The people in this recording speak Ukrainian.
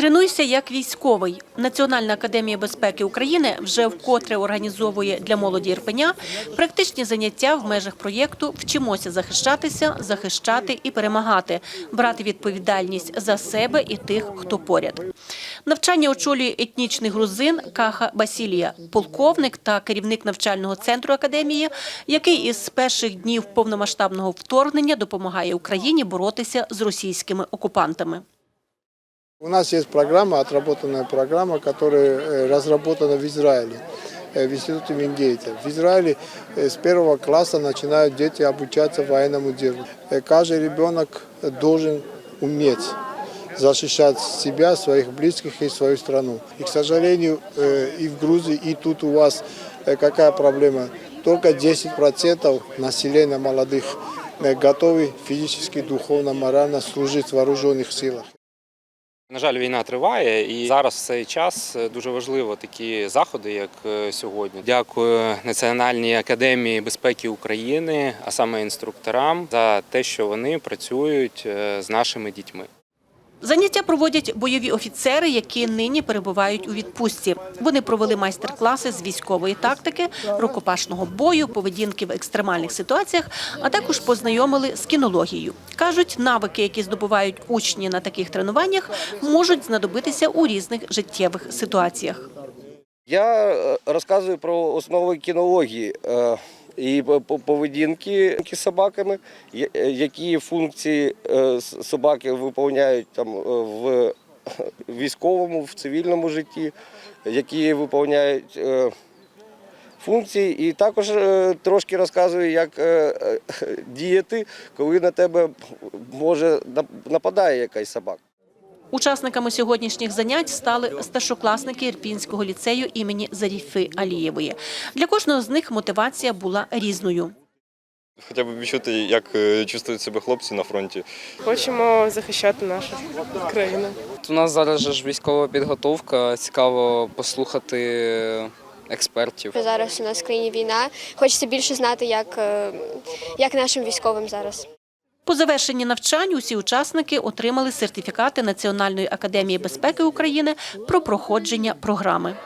Тренуйся як військовий. Національна академія безпеки України вже вкотре організовує для молоді Ірпеня практичні заняття в межах проєкту Вчимося захищатися, захищати і перемагати, брати відповідальність за себе і тих, хто поряд. Навчання очолює етнічний грузин Каха Басілія, полковник та керівник навчального центру академії, який із перших днів повномасштабного вторгнення допомагає Україні боротися з російськими окупантами. У нас есть программа, отработанная программа, которая э, разработана в Израиле, э, в Институте Вингейта. В Израиле э, с первого класса начинают дети обучаться военному делу. Каждый ребенок должен уметь защищать себя, своих близких и свою страну. И, к сожалению, и в Грузии, и тут у вас какая проблема? Только 10% населения молодых готовы физически, духовно, морально служить в вооруженных силах. На жаль, війна триває, і зараз в цей час дуже важливо такі заходи, як е, сьогодні. Дякую Національній академії безпеки України, а саме інструкторам, за те, що вони працюють е, з нашими дітьми. Заняття проводять бойові офіцери, які нині перебувають у відпустці. Вони провели майстер-класи з військової тактики, рукопашного бою, поведінки в екстремальних ситуаціях, а також познайомили з кінологією. Кажуть, навики, які здобувають учні на таких тренуваннях, можуть знадобитися у різних життєвих ситуаціях. Я е, розказую про основи кінології е, і по- по- поведінки з собаками, е, які функції е, собаки виконують там е, в військовому, в цивільному житті, які виконують е, функції. І також трошки розказую, як діяти, коли на тебе може нападає якась собака. Учасниками сьогоднішніх занять стали старшокласники Ірпінського ліцею імені Заріфи Алієвої. Для кожного з них мотивація була різною. Хоча б відчути, як е, чувствують себе хлопці на фронті. Хочемо захищати нашу країну. У нас зараз же ж військова підготовка. Цікаво послухати експертів. Зараз у нас в країні війна. Хочеться більше знати, як, е, як нашим військовим зараз. По завершенні навчань усі учасники отримали сертифікати Національної академії безпеки України про проходження програми.